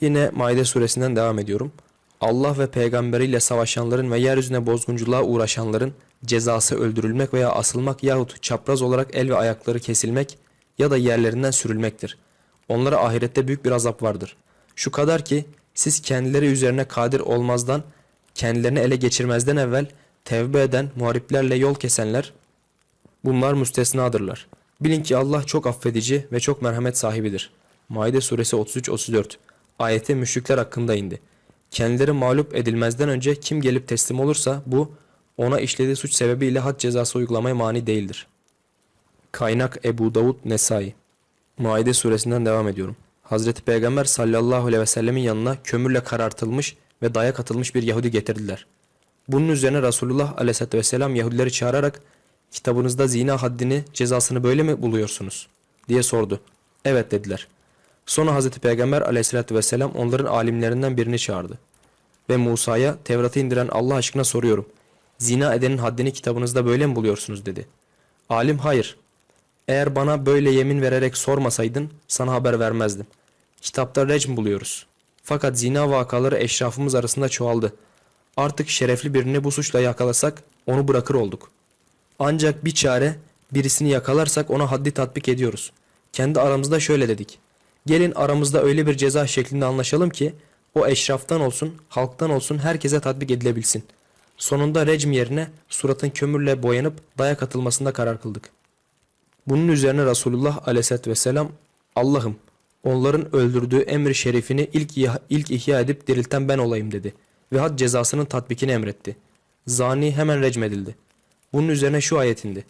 Yine Maide suresinden devam ediyorum. Allah ve peygamberiyle savaşanların ve yeryüzüne bozgunculuğa uğraşanların cezası öldürülmek veya asılmak yahut çapraz olarak el ve ayakları kesilmek ya da yerlerinden sürülmektir. Onlara ahirette büyük bir azap vardır. Şu kadar ki siz kendileri üzerine kadir olmazdan, kendilerini ele geçirmezden evvel tevbe eden muhariplerle yol kesenler bunlar müstesnadırlar. Bilin ki Allah çok affedici ve çok merhamet sahibidir. Maide suresi 33-34 ayeti müşrikler hakkında indi. Kendileri mağlup edilmezden önce kim gelip teslim olursa bu ona işlediği suç sebebiyle had cezası uygulamaya mani değildir. Kaynak Ebu Davud Nesai Maide suresinden devam ediyorum. Hazreti Peygamber sallallahu aleyhi ve sellemin yanına kömürle karartılmış ve dayak atılmış bir Yahudi getirdiler. Bunun üzerine Resulullah aleyhissalatü vesselam Yahudileri çağırarak kitabınızda zina haddini cezasını böyle mi buluyorsunuz? diye sordu. Evet dediler. Sonra Hazreti Peygamber aleyhissalatü vesselam onların alimlerinden birini çağırdı. Ve Musa'ya Tevrat'ı indiren Allah aşkına soruyorum. Zina edenin haddini kitabınızda böyle mi buluyorsunuz dedi. Alim hayır. Eğer bana böyle yemin vererek sormasaydın sana haber vermezdim. Kitapta recm buluyoruz. Fakat zina vakaları eşrafımız arasında çoğaldı. Artık şerefli birini bu suçla yakalasak onu bırakır olduk. Ancak bir çare birisini yakalarsak ona haddi tatbik ediyoruz. Kendi aramızda şöyle dedik. Gelin aramızda öyle bir ceza şeklinde anlaşalım ki o eşraftan olsun, halktan olsun herkese tatbik edilebilsin. Sonunda recm yerine suratın kömürle boyanıp dayak atılmasında karar kıldık. Bunun üzerine Resulullah aleyhissalatü vesselam Allah'ım onların öldürdüğü emri şerifini ilk, ilk ihya edip dirilten ben olayım dedi ve had cezasının tatbikini emretti. Zani hemen recmedildi. Bunun üzerine şu ayet indi.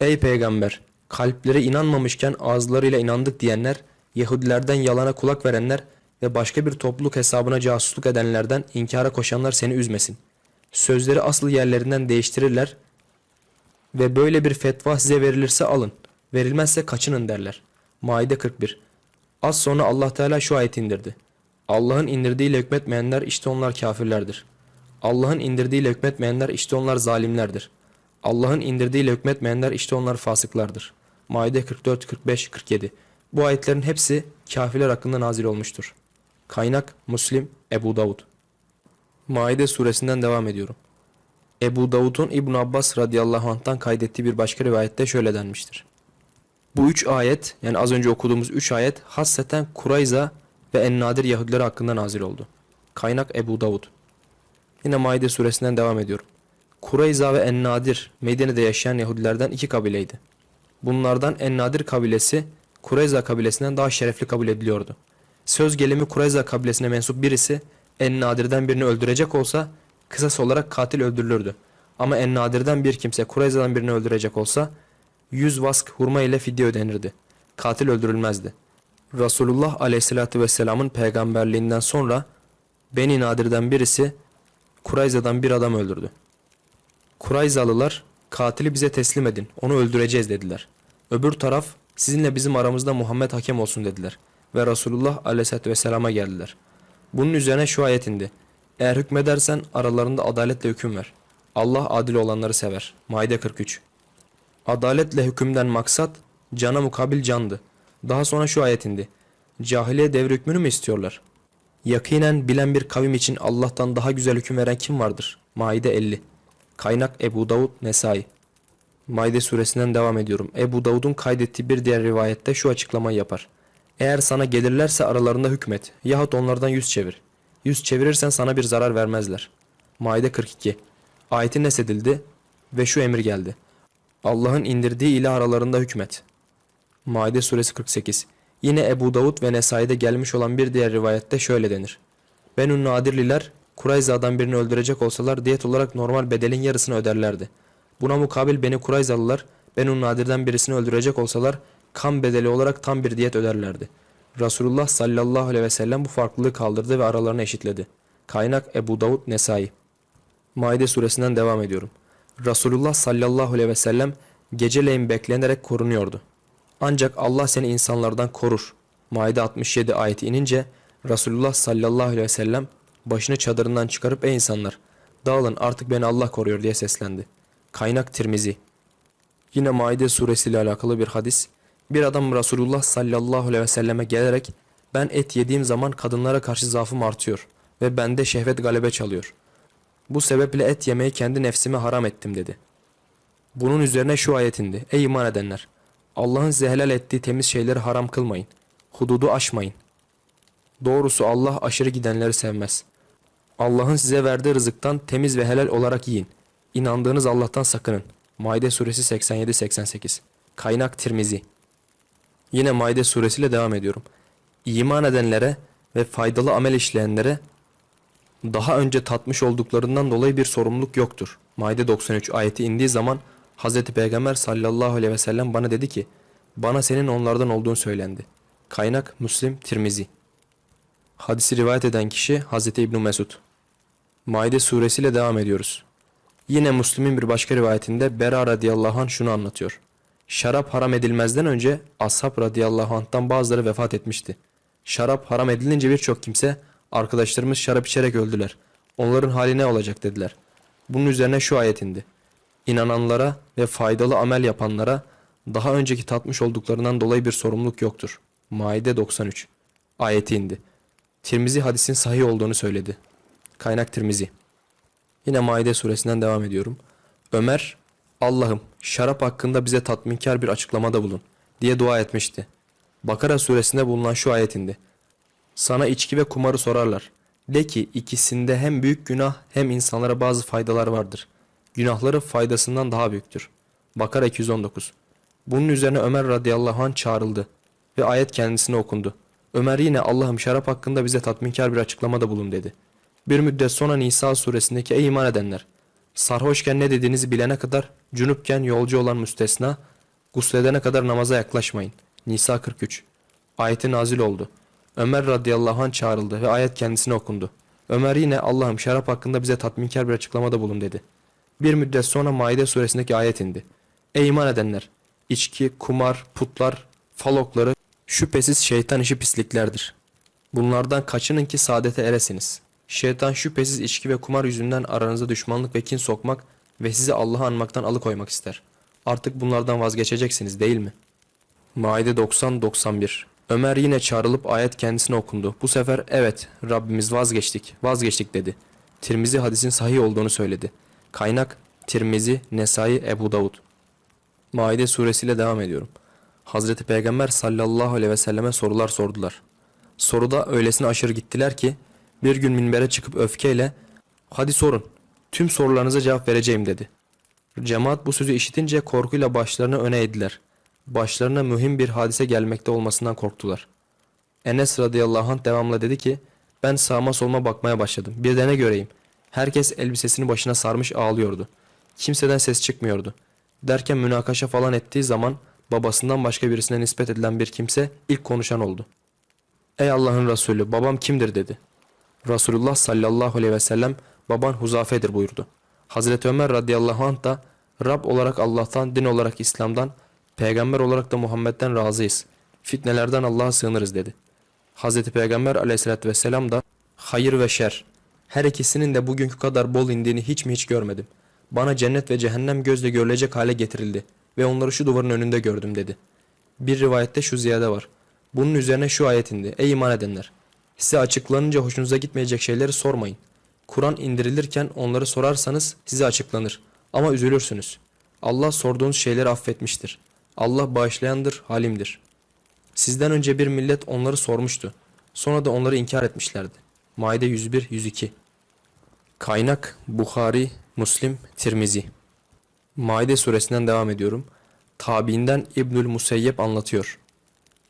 Ey peygamber! Kalpleri inanmamışken ağızlarıyla inandık diyenler, Yahudilerden yalana kulak verenler ve başka bir topluluk hesabına casusluk edenlerden inkara koşanlar seni üzmesin. Sözleri asıl yerlerinden değiştirirler ve böyle bir fetva size verilirse alın, verilmezse kaçının derler. Maide 41 Az sonra Allah Teala şu ayet indirdi. Allah'ın indirdiğiyle hükmetmeyenler işte onlar kafirlerdir. Allah'ın indirdiğiyle hükmetmeyenler işte onlar zalimlerdir. Allah'ın indirdiğiyle hükmetmeyenler işte onlar fasıklardır. Maide 44, 45, 47 Bu ayetlerin hepsi kafirler hakkında nazil olmuştur. Kaynak Müslim, Ebu Davud Maide suresinden devam ediyorum. Ebu Davud'un İbn Abbas radıyallahu anh'tan kaydettiği bir başka rivayette şöyle denmiştir. Bu üç ayet yani az önce okuduğumuz üç ayet hasseten Kurayza ve En-Nadir Yahudileri hakkında nazil oldu. Kaynak Ebu Davud. Yine Maide suresinden devam ediyorum. Kurayza ve En-Nadir Medine'de yaşayan Yahudilerden iki kabileydi. Bunlardan En-Nadir kabilesi Kurayza kabilesinden daha şerefli kabul ediliyordu. Söz gelimi Kurayza kabilesine mensup birisi En-Nadir'den birini öldürecek olsa kısas olarak katil öldürülürdü. Ama En-Nadir'den bir kimse Kurayza'dan birini öldürecek olsa 100 vask hurma ile fidye ödenirdi. Katil öldürülmezdi. Resulullah aleyhissalatü vesselamın peygamberliğinden sonra Beni Nadir'den birisi Kurayza'dan bir adam öldürdü. Kurayzalılar katili bize teslim edin onu öldüreceğiz dediler. Öbür taraf sizinle bizim aramızda Muhammed hakem olsun dediler. Ve Resulullah aleyhissalatü vesselama geldiler. Bunun üzerine şu ayet indi. Eğer hükmedersen aralarında adaletle hüküm ver. Allah adil olanları sever. Maide 43 Adaletle hükümden maksat cana mukabil candı. Daha sonra şu ayet indi. Cahiliye devri hükmünü mü istiyorlar? Yakinen bilen bir kavim için Allah'tan daha güzel hüküm veren kim vardır? Maide 50 Kaynak Ebu Davud Nesai Maide suresinden devam ediyorum. Ebu Davud'un kaydettiği bir diğer rivayette şu açıklamayı yapar. Eğer sana gelirlerse aralarında hükmet yahut onlardan yüz çevir. Yüz çevirirsen sana bir zarar vermezler. Maide 42 Ayetin nesedildi ve şu emir geldi. Allah'ın indirdiği ile aralarında hükmet. Maide suresi 48 Yine Ebu Davud ve Nesai'de gelmiş olan bir diğer rivayette şöyle denir. Benun Nadirliler Kurayza'dan birini öldürecek olsalar diyet olarak normal bedelin yarısını öderlerdi. Buna mukabil Beni Kurayzalılar Benun Nadir'den birisini öldürecek olsalar kan bedeli olarak tam bir diyet öderlerdi. Resulullah sallallahu aleyhi ve sellem bu farklılığı kaldırdı ve aralarını eşitledi. Kaynak Ebu Davud Nesai Maide suresinden devam ediyorum. Resulullah sallallahu aleyhi ve sellem geceleyin beklenerek korunuyordu. Ancak Allah seni insanlardan korur. Maide 67 ayeti inince Resulullah sallallahu aleyhi ve sellem başını çadırından çıkarıp ey insanlar dağılın artık beni Allah koruyor diye seslendi. Kaynak Tirmizi. Yine Maide suresiyle alakalı bir hadis. Bir adam Resulullah sallallahu aleyhi ve selleme gelerek Ben et yediğim zaman kadınlara karşı zaafım artıyor ve bende şehvet galebe çalıyor. Bu sebeple et yemeyi kendi nefsime haram ettim dedi. Bunun üzerine şu ayet indi. Ey iman edenler! Allah'ın size helal ettiği temiz şeyleri haram kılmayın. Hududu aşmayın. Doğrusu Allah aşırı gidenleri sevmez. Allah'ın size verdiği rızıktan temiz ve helal olarak yiyin. İnandığınız Allah'tan sakının. Maide suresi 87-88 Kaynak Tirmizi Yine Maide suresiyle devam ediyorum. İman edenlere ve faydalı amel işleyenlere daha önce tatmış olduklarından dolayı bir sorumluluk yoktur. Maide 93 ayeti indiği zaman Hz. Peygamber sallallahu aleyhi ve sellem bana dedi ki bana senin onlardan olduğun söylendi. Kaynak Müslim Tirmizi Hadisi rivayet eden kişi Hz. İbn Mesud. Maide suresiyle devam ediyoruz. Yine Müslim'in bir başka rivayetinde Bera radıyallahu anh şunu anlatıyor. Şarap haram edilmezden önce ashab radıyallahu anh'tan bazıları vefat etmişti. Şarap haram edilince birçok kimse arkadaşlarımız şarap içerek öldüler. Onların hali ne olacak dediler. Bunun üzerine şu ayet indi. İnananlara ve faydalı amel yapanlara daha önceki tatmış olduklarından dolayı bir sorumluluk yoktur. Maide 93 ayeti indi. Tirmizi hadisin sahih olduğunu söyledi. Kaynak Tirmizi. Yine Maide suresinden devam ediyorum. Ömer, Allah'ım şarap hakkında bize tatminkar bir açıklamada bulun diye dua etmişti. Bakara suresinde bulunan şu ayet indi. Sana içki ve kumarı sorarlar. De ki ikisinde hem büyük günah hem insanlara bazı faydalar vardır. Günahları faydasından daha büyüktür. Bakara 219 Bunun üzerine Ömer radıyallahu anh çağrıldı ve ayet kendisine okundu. Ömer yine Allah'ım şarap hakkında bize tatminkar bir açıklamada bulun dedi. Bir müddet sonra Nisa suresindeki ey iman edenler sarhoşken ne dediğinizi bilene kadar cünüpken yolcu olan müstesna gusledene kadar namaza yaklaşmayın. Nisa 43 Ayeti nazil oldu. Ömer radıyallahu anh çağrıldı ve ayet kendisine okundu. Ömer yine Allah'ım şarap hakkında bize tatminkar bir açıklamada bulun dedi. Bir müddet sonra Maide suresindeki ayet indi. Ey iman edenler! İçki, kumar, putlar, falokları şüphesiz şeytan işi pisliklerdir. Bunlardan kaçının ki saadete eresiniz. Şeytan şüphesiz içki ve kumar yüzünden aranıza düşmanlık ve kin sokmak ve sizi Allah'ı anmaktan alıkoymak ister. Artık bunlardan vazgeçeceksiniz değil mi? Maide 90-91 Ömer yine çağrılıp ayet kendisine okundu. Bu sefer evet Rabbimiz vazgeçtik, vazgeçtik dedi. Tirmizi hadisin sahih olduğunu söyledi. Kaynak Tirmizi, Nesai, Ebu Davud. Maide suresiyle devam ediyorum. Hazreti Peygamber sallallahu aleyhi ve selleme sorular sordular. Soruda öylesine aşırı gittiler ki bir gün minbere çıkıp öfkeyle hadi sorun tüm sorularınıza cevap vereceğim dedi. Cemaat bu sözü işitince korkuyla başlarını öne eğdiler. Başlarına mühim bir hadise gelmekte olmasından korktular. Enes radıyallahu anh devamla dedi ki ben sağma solma bakmaya başladım. Bir de ne göreyim. Herkes elbisesini başına sarmış ağlıyordu. Kimseden ses çıkmıyordu. Derken münakaşa falan ettiği zaman babasından başka birisine nispet edilen bir kimse ilk konuşan oldu. Ey Allah'ın Resulü babam kimdir dedi. Resulullah sallallahu aleyhi ve sellem baban Huzafe'dir buyurdu. Hazreti Ömer radıyallahu anh da Rab olarak Allah'tan, din olarak İslam'dan, peygamber olarak da Muhammed'den razıyız. Fitnelerden Allah'a sığınırız dedi. Hazreti Peygamber aleyhissalatü vesselam da hayır ve şer. Her ikisinin de bugünkü kadar bol indiğini hiç mi hiç görmedim. Bana cennet ve cehennem gözle görülecek hale getirildi ve onları şu duvarın önünde gördüm dedi. Bir rivayette şu ziyade var. Bunun üzerine şu ayet indi. Ey iman edenler! Size açıklanınca hoşunuza gitmeyecek şeyleri sormayın. Kur'an indirilirken onları sorarsanız size açıklanır. Ama üzülürsünüz. Allah sorduğunuz şeyleri affetmiştir. Allah bağışlayandır, halimdir. Sizden önce bir millet onları sormuştu. Sonra da onları inkar etmişlerdi. Maide 101-102 Kaynak Bukhari, Muslim, Tirmizi Maide suresinden devam ediyorum. Tabiinden İbnül Museyyep anlatıyor.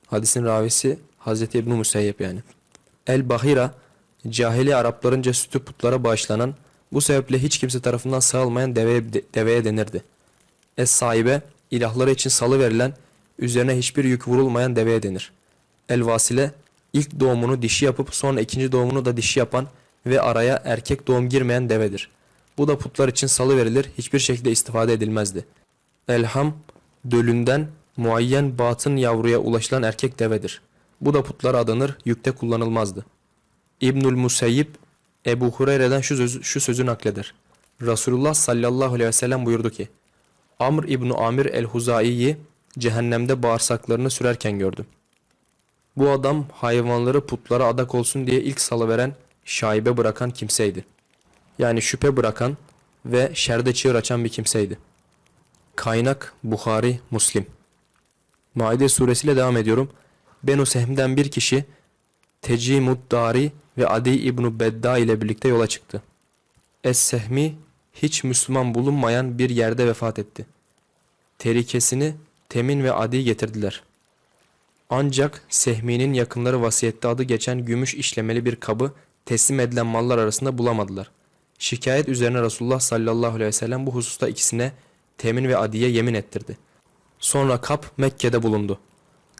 Hadisin ravisi Hazreti İbn Museyyep yani. El Bahira cahili Araplarınca sütü putlara bağışlanan bu sebeple hiç kimse tarafından sağılmayan deveye, deveye denirdi. Es sahibe ilahları için salı verilen üzerine hiçbir yük vurulmayan deveye denir. El vasile ilk doğumunu dişi yapıp sonra ikinci doğumunu da dişi yapan ve araya erkek doğum girmeyen devedir. Bu da putlar için salı verilir, hiçbir şekilde istifade edilmezdi. Elham, dölünden muayyen batın yavruya ulaşılan erkek devedir. Bu da putlara adanır, yükte kullanılmazdı. İbnül Museyyib, Ebu Hureyre'den şu sözü, şu sözü nakleder. Resulullah sallallahu aleyhi ve sellem buyurdu ki, Amr İbni Amir el-Huzai'yi cehennemde bağırsaklarını sürerken gördüm. Bu adam hayvanları putlara adak olsun diye ilk salıveren, şaibe bırakan kimseydi. Yani şüphe bırakan ve şerde çığır açan bir kimseydi. Kaynak Bukhari, Muslim. Maide suresiyle devam ediyorum. Benu Sehm'den bir kişi Tecimud Dari ve Adi İbnu Bedda ile birlikte yola çıktı. Es-Sehmi hiç Müslüman bulunmayan bir yerde vefat etti. Terikesini Temin ve Adi getirdiler. Ancak Sehmi'nin yakınları vasiyette adı geçen gümüş işlemeli bir kabı teslim edilen mallar arasında bulamadılar. Şikayet üzerine Resulullah sallallahu aleyhi ve sellem bu hususta ikisine Temin ve Adi'ye yemin ettirdi. Sonra kap Mekke'de bulundu.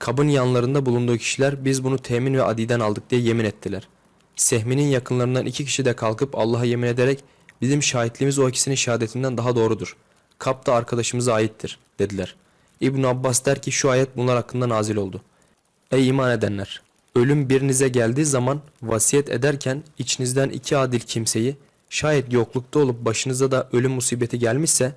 Kabın yanlarında bulunduğu kişiler biz bunu Temin ve Adi'den aldık diye yemin ettiler. Sehmi'nin yakınlarından iki kişi de kalkıp Allah'a yemin ederek bizim şahitliğimiz o ikisinin şehadetinden daha doğrudur. Kap da arkadaşımıza aittir dediler. İbn Abbas der ki şu ayet bunlar hakkında nazil oldu. Ey iman edenler! Ölüm birinize geldiği zaman vasiyet ederken içinizden iki adil kimseyi şayet yoklukta olup başınıza da ölüm musibeti gelmişse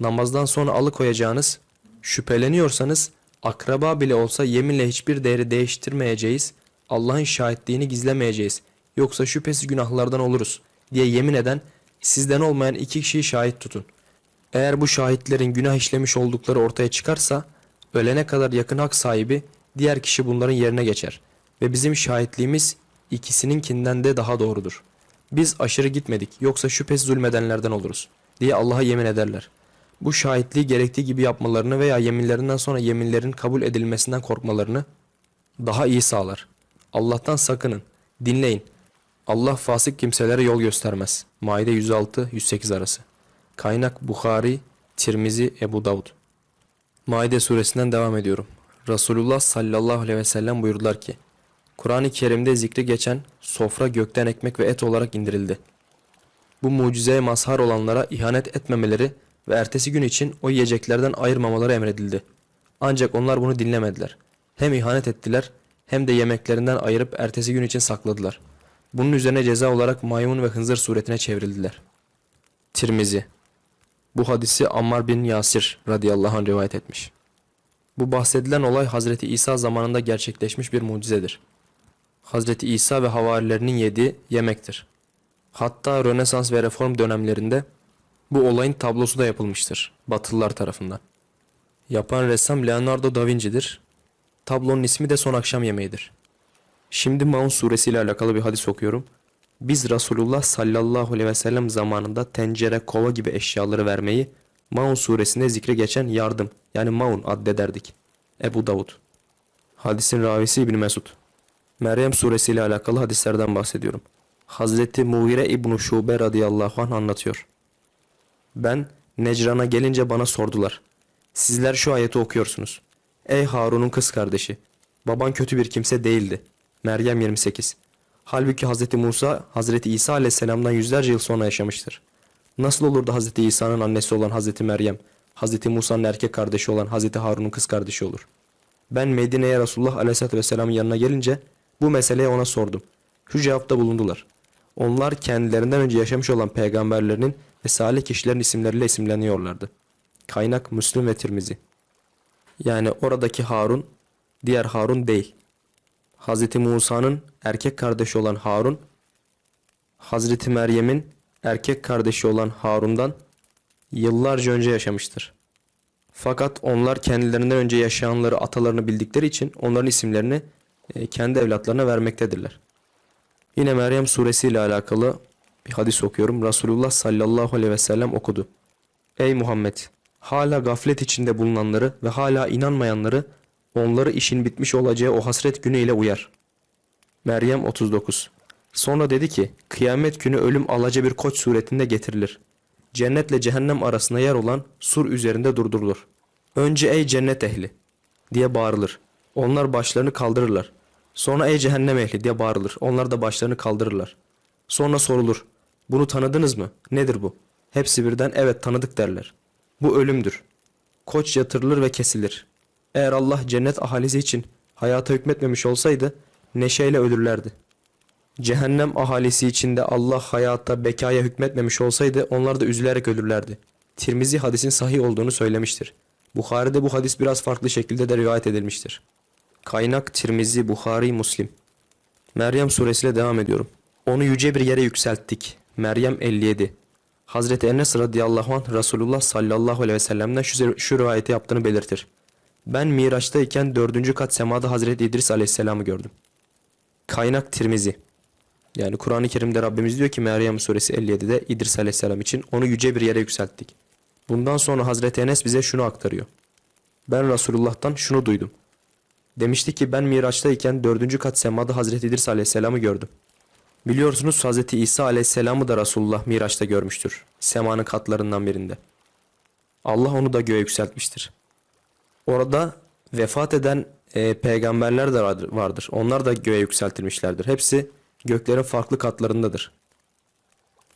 namazdan sonra alıkoyacağınız şüpheleniyorsanız akraba bile olsa yeminle hiçbir değeri değiştirmeyeceğiz Allah'ın şahitliğini gizlemeyeceğiz yoksa şüphesiz günahlardan oluruz diye yemin eden sizden olmayan iki kişiyi şahit tutun. Eğer bu şahitlerin günah işlemiş oldukları ortaya çıkarsa ölene kadar yakın hak sahibi diğer kişi bunların yerine geçer ve bizim şahitliğimiz ikisininkinden de daha doğrudur. Biz aşırı gitmedik yoksa şüphesiz zulmedenlerden oluruz diye Allah'a yemin ederler. Bu şahitliği gerektiği gibi yapmalarını veya yeminlerinden sonra yeminlerin kabul edilmesinden korkmalarını daha iyi sağlar. Allah'tan sakının, dinleyin. Allah fasık kimselere yol göstermez. Maide 106-108 arası. Kaynak Bukhari, Tirmizi, Ebu Davud. Maide suresinden devam ediyorum. Resulullah sallallahu aleyhi ve sellem buyurdular ki, Kur'an-ı Kerim'de zikri geçen sofra gökten ekmek ve et olarak indirildi. Bu mucizeye mazhar olanlara ihanet etmemeleri ve ertesi gün için o yiyeceklerden ayırmamaları emredildi. Ancak onlar bunu dinlemediler. Hem ihanet ettiler hem de yemeklerinden ayırıp ertesi gün için sakladılar. Bunun üzerine ceza olarak maymun ve hınzır suretine çevrildiler. Tirmizi Bu hadisi Ammar bin Yasir radıyallahu anh rivayet etmiş. Bu bahsedilen olay Hazreti İsa zamanında gerçekleşmiş bir mucizedir. Hazreti İsa ve havarilerinin yediği yemektir. Hatta Rönesans ve Reform dönemlerinde bu olayın tablosu da yapılmıştır Batılılar tarafından. Yapan ressam Leonardo da Vinci'dir. Tablonun ismi de Son Akşam Yemeği'dir. Şimdi Maun suresi ile alakalı bir hadis okuyorum. Biz Resulullah sallallahu aleyhi ve sellem zamanında tencere, kova gibi eşyaları vermeyi Maun suresinde zikre geçen yardım yani Maun addederdik. Ebu Davud. Hadisin ravisi İbni Mesud. Meryem suresi ile alakalı hadislerden bahsediyorum. Hazreti Mughire İbn Şube radıyallahu anh anlatıyor. Ben Necran'a gelince bana sordular. Sizler şu ayeti okuyorsunuz. Ey Harun'un kız kardeşi. Baban kötü bir kimse değildi. Meryem 28. Halbuki Hazreti Musa, Hazreti İsa aleyhisselamdan yüzlerce yıl sonra yaşamıştır. Nasıl olur da Hazreti İsa'nın annesi olan Hazreti Meryem, Hazreti Musa'nın erkek kardeşi olan Hazreti Harun'un kız kardeşi olur? Ben Medine'ye Resulullah aleyhisselatü vesselamın yanına gelince bu meseleyi ona sordum. Şu cevapta bulundular. Onlar kendilerinden önce yaşamış olan peygamberlerinin ve salih kişilerin isimleriyle isimleniyorlardı. Kaynak Müslüm ve Tirmizi. Yani oradaki Harun diğer Harun değil. Hazreti Musa'nın erkek kardeşi olan Harun, Hazreti Meryem'in erkek kardeşi olan Harun'dan yıllarca önce yaşamıştır. Fakat onlar kendilerinden önce yaşayanları atalarını bildikleri için onların isimlerini e, kendi evlatlarına vermektedirler. Yine Meryem suresi ile alakalı bir hadis okuyorum. Resulullah sallallahu aleyhi ve sellem okudu. Ey Muhammed! Hala gaflet içinde bulunanları ve hala inanmayanları onları işin bitmiş olacağı o hasret günüyle uyar. Meryem 39 Sonra dedi ki, kıyamet günü ölüm alaca bir koç suretinde getirilir. Cennetle cehennem arasında yer olan sur üzerinde durdurulur. Önce ey cennet ehli diye bağırılır. Onlar başlarını kaldırırlar. Sonra ey cehennem ehli diye bağırılır. Onlar da başlarını kaldırırlar. Sonra sorulur. Bunu tanıdınız mı? Nedir bu? Hepsi birden evet tanıdık derler. Bu ölümdür. Koç yatırılır ve kesilir. Eğer Allah cennet ahalisi için hayata hükmetmemiş olsaydı neşeyle ölürlerdi. Cehennem ahalisi içinde Allah hayata bekaya hükmetmemiş olsaydı onlar da üzülerek ölürlerdi. Tirmizi hadisin sahih olduğunu söylemiştir. Bukhari'de bu hadis biraz farklı şekilde de rivayet edilmiştir. Kaynak Tirmizi, Bukhari, Muslim. Meryem suresiyle devam ediyorum. Onu yüce bir yere yükselttik. Meryem 57. Hazreti Enes radıyallahu anh Resulullah sallallahu aleyhi ve sellem'den şu, şu rivayeti yaptığını belirtir. Ben Miraç'tayken dördüncü kat semada Hazreti İdris aleyhisselamı gördüm. Kaynak Tirmizi. Yani Kur'an-ı Kerim'de Rabbimiz diyor ki Meryem suresi 57'de İdris aleyhisselam için onu yüce bir yere yükselttik. Bundan sonra Hazreti Enes bize şunu aktarıyor. Ben Resulullah'tan şunu duydum. Demişti ki ben Miraç'tayken dördüncü kat semada Hazreti İdris aleyhisselamı gördüm. Biliyorsunuz Hazreti İsa aleyhisselamı da Resulullah Miraç'ta görmüştür. Semanın katlarından birinde. Allah onu da göğe yükseltmiştir. Orada vefat eden e, peygamberler de vardır. Onlar da göğe yükseltilmişlerdir. Hepsi göklerin farklı katlarındadır.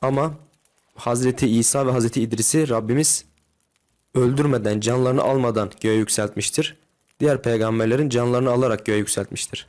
Ama Hazreti İsa ve Hazreti İdris'i Rabbimiz öldürmeden, canlarını almadan göğe yükseltmiştir. Diğer peygamberlerin canlarını alarak göğe yükseltmiştir.